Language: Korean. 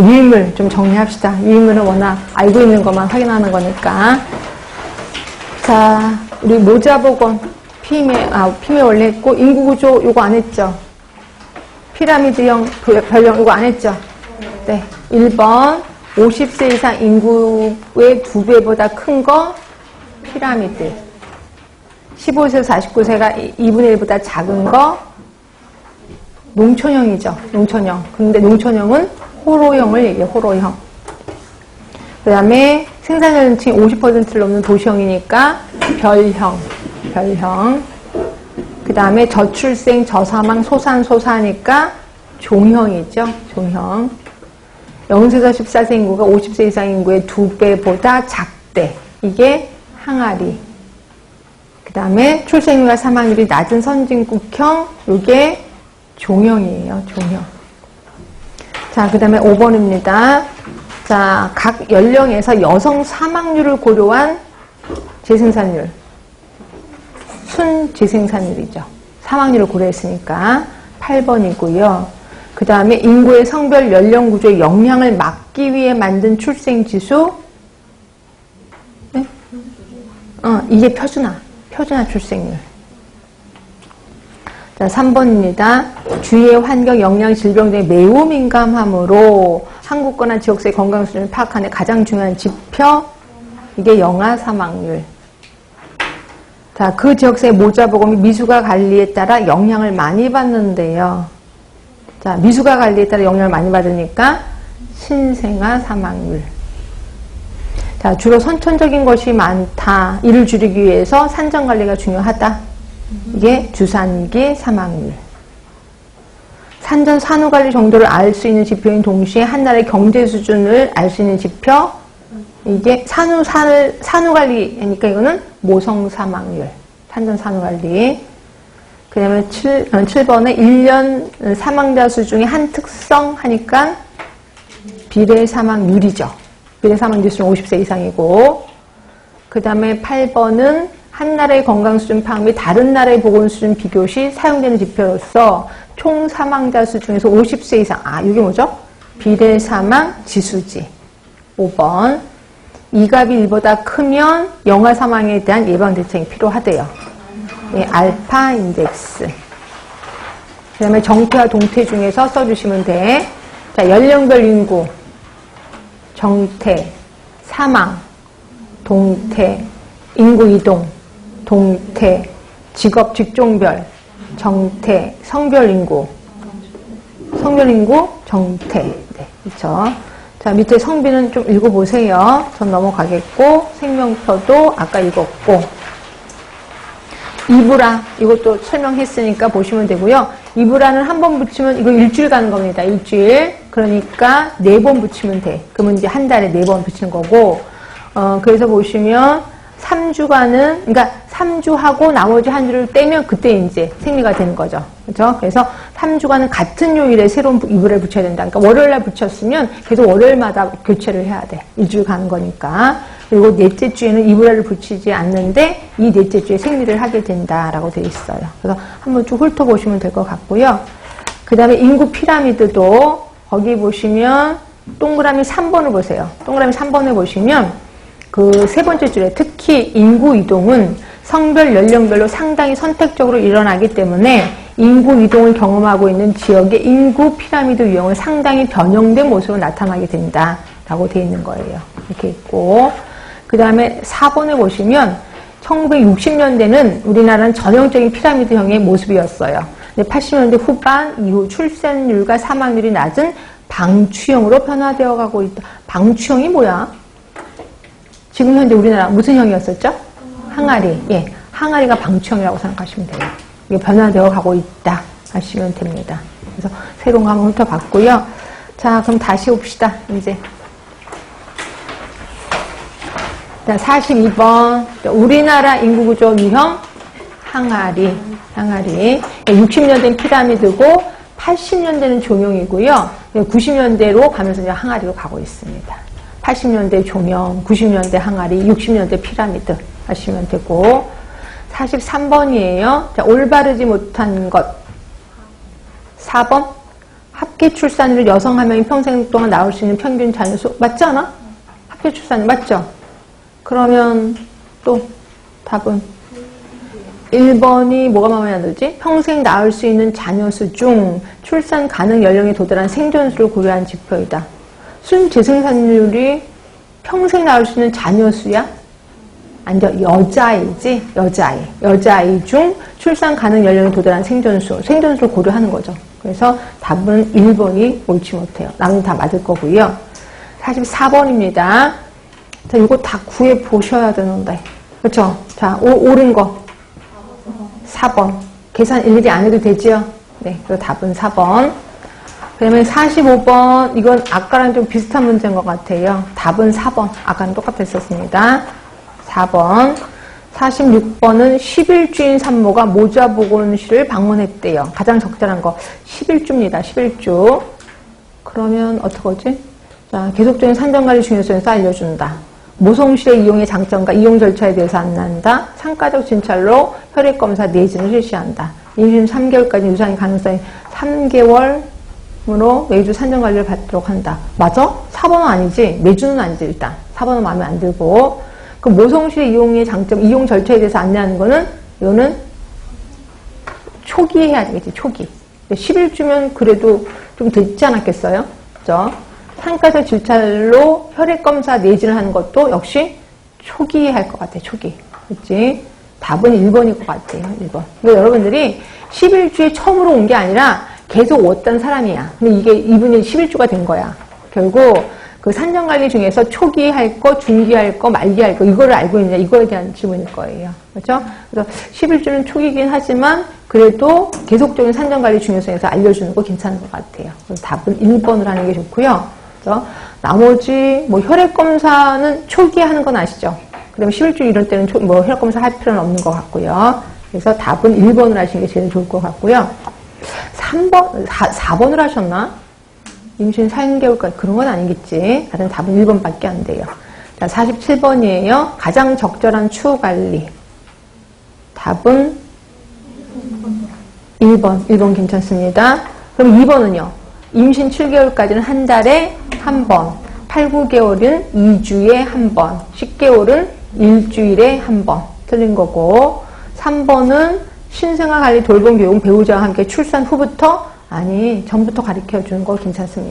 유인물 좀 정리합시다. 유인물은 워낙 알고 있는 것만 확인하는 거니까. 자, 우리 모자보건 피임에, 아, 피임에 원래 했고, 인구구조 요거 안 했죠? 피라미드형 별령 이거 안 했죠? 네. 1번 50세 이상 인구의 두 배보다 큰 거 피라미드 15세에서 49세가 2분의 1보다 작은 거 농촌형이죠. 농촌형. 근데 농촌형은 호로형을 얘기해 호로형. 그 다음에 생산 연령층이 50%를 넘는 도시형이니까 별형. 별형. 그 다음에 저출생, 저사망, 소산 소사니까 종형이죠. 종형. 0세에서 14세 인구가 50세 이상 인구의 두 배보다 작대. 이게 항아리. 그 다음에 출생률과 사망률이 낮은 선진국형, 이게 종형이에요. 종형. 자, 그 다음에 5번입니다. 자, 각 연령에서 여성 사망률을 고려한 재생산율. 순 재생산율이죠. 사망률을 고려했으니까 8번이고요. 그 다음에 인구의 성별 연령 구조의 영향을 막기 위해 만든 출생 지수 네? 어, 이게 표준화. 표준화 출생률. 자, 3번입니다. 주위의 환경, 영양, 질병 등에 매우 민감하므로 한국거나 지역사회 건강 수준을 파악하는 가장 중요한 지표 이게 영아 사망률. 자, 그 지역사회 모자보검이 미수가 관리에 따라 영향을 많이 받는데요. 자, 미수가 관리에 따라 영향을 많이 받으니까 신생아 사망률. 자, 주로 선천적인 것이 많다. 이를 줄이기 위해서 산정 관리가 중요하다. 이게 주산기 사망률. 산전 산후 관리 정도를 알 수 있는 지표인 동시에 한 나라의 경제 수준을 알 수 있는 지표. 이게 산후 산을 산후 관리니까 이거는 모성 사망률. 산전 산후 관리. 그다음에 7, 7번에 1년 사망자 수 중에 한 특성 하니까 비례 사망률이죠. 비례 사망 지수는 50세 이상이고 그 다음에 8번은 한 나라의 건강 수준 파악 및 다른 나라의 보건 수준 비교 시 사용되는 지표로서 총 사망자 수 중에서 50세 이상 아 이게 뭐죠? 비례 사망 지수지 5번 이 값이 1보다 크면 영아 사망에 대한 예방 대책이 필요하대요. 예, 알파 인덱스. 그 다음에 정태와 동태 중에서 써주시면 돼. 자, 연령별 인구, 정태, 사망, 동태, 인구 이동, 동태, 직업 직종별, 정태, 성별 인구, 성별 인구, 정태. 네, 그렇죠. 자, 밑에 성비는 좀 읽어보세요. 전 넘어가겠고, 생명표도 아까 읽었고, 이브라, 이것도 설명했으니까 보시면 되고요. 이브라는 한 번 붙이면 이거 일주일 가는 겁니다. 일주일. 그러니까 네 번 붙이면 돼. 그러면 이제 한 달에 네 번 붙이는 거고, 어, 그래서 보시면 3주간은, 그러니까 3주 하고 나머지 한 주를 떼면 그때 이제 생리가 되는 거죠. 그죠? 그래서 3주간은 같은 요일에 새로운 이불을 붙여야 된다. 그러니까 월요일 날 붙였으면 계속 월요일마다 교체를 해야 돼. 일주일 가는 거니까. 그리고 넷째 주에는 이불을 붙이지 않는데 이 넷째 주에 생리를 하게 된다라고 되어 있어요. 그래서 한번 쭉 훑어보시면 될 것 같고요. 그 다음에 인구 피라미드도 거기 보시면 동그라미 3번을 보세요. 동그라미 3번을 보시면 그 세 번째 줄에 특히 인구 이동은 성별 연령별로 상당히 선택적으로 일어나기 때문에 인구 이동을 경험하고 있는 지역의 인구 피라미드 유형은 상당히 변형된 모습으로 나타나게 된다 라고 되어 있는 거예요. 이렇게 있고 그 다음에 4번에 보시면 1960년대는 우리나라는 전형적인 피라미드형의 모습이었어요. 근데 80년대 후반 이후 출산율과 사망률이 낮은 방추형으로 변화되어 가고 있다. 방추형이 뭐야? 지금 현재 우리나라 무슨 형이었었죠? 항아리. 예. 항아리가 방추형이라고 생각하시면 돼요. 이게 변화되어 가고 있다 하시면 됩니다. 그래서 새로운 거 한번 훑어봤고요. 자, 그럼 다시 옵시다. 이제. 자, 42번. 우리나라 인구구조 유형 항아리. 항아리. 60년대는 피라미드고 80년대는 종용이고요. 90년대로 가면서 이제 항아리로 가고 있습니다. 80년대 종영, 90년대 항아리, 60년대 피라미드 하시면 되고 43번이에요. 자, 올바르지 못한 것. 4번 합계 출산율 여성 한 명이 평생 동안 낳을 수 있는 평균 자녀수 맞지 않아? 합계 출산율 맞죠? 그러면 또 답은 1번이 뭐가 마음에 안 들지? 평생 낳을 수 있는 자녀 수 중 출산 가능 연령에 도달한 생존수를 고려한 지표이다. 순 재생산율이 평생 낳을 수 있는 자녀 수야? 아니죠. 여자아이지? 여자아이. 여자아이 중 출산 가능 연령에 도달한 생존수. 생존수를 고려하는 거죠. 그래서 답은 1번이 옳지 못해요. 나머지 다 맞을 거고요. 44번입니다. 자, 이거 다 구해 보셔야 되는데. 그렇죠? 자, 오, 옳은 거. 4번. 계산 일일이 안 해도 되지요? 네, 그 답은 4번. 그러면 45번, 이건 아까랑 좀 비슷한 문제인 것 같아요. 답은 4번. 아까는 똑같았었습니다. 4번. 46번은 11주인 산모가 모자보건실을 방문했대요. 가장 적절한 거. 11주입니다. 11주. 그러면 어떡하지? 자, 계속적인 산정관리 중요성에서 알려준다. 모성실의 이용의 장점과 이용 절차에 대해서 안내한다. 상가적 진찰로 혈액검사 내진을 실시한다. 임신 3개월까지 유산의 가능성이 3개월 으로 매주 산정관리를 받도록 한다. 맞아? 4번은 아니지. 매주는 아니지 일단. 4번은 마음에 안 들고. 그 모성실의 이용의 장점, 이용 절차에 대해서 안내하는 거는 이거는 초기에 해야 되겠지. 초기. 11주면 그래도 좀 늦지 않았겠어요? 그죠? 상가적 질찰로 혈액검사 내진을 하는 것도 역시 초기에 할 것 같아, 초기. 그치? 답은 1번일 것 같아요, 1번. 그러니까 여러분들이 11주에 처음으로 온 게 아니라 계속 왔던 사람이야. 근데 이게 이분이 11주가 된 거야. 결국 그 산정관리 중에서 초기 할 거, 중기 할 거, 말기 할 거, 이거를 알고 있느냐, 이거에 대한 질문일 거예요. 그렇죠? 그래서 11주는 초기긴 하지만 그래도 계속적인 산정관리 중요성에서 알려주는 거 괜찮은 것 같아요. 그래서 답은 1번을 하는 게 좋고요. 그래서 나머지 뭐 혈액 검사는 초기에 하는 건 아시죠? 그 다음에 11주 이럴 때는 초- 뭐 혈액 검사 할 필요는 없는 것 같고요. 그래서 답은 1번을 하시는 게 제일 좋을 것 같고요. 3번, 4, 번을 하셨나? 임신 4개월까지 그런 건 아니겠지. 하여튼 답은 1번밖에 안 돼요. 자, 47번이에요. 가장 적절한 추후 관리. 답은 1번. 1번 괜찮습니다. 그럼 2번은요. 임신 7개월까지는 한 달에 한 번, 8, 9개월은 2주에 한 번, 10개월은 일주일에 한 번. 틀린 거고. 3번은 신생아 관리 돌봄 교육 배우자와 함께 출산 후부터 아니 전부터 가르쳐 주는 거 괜찮습니다.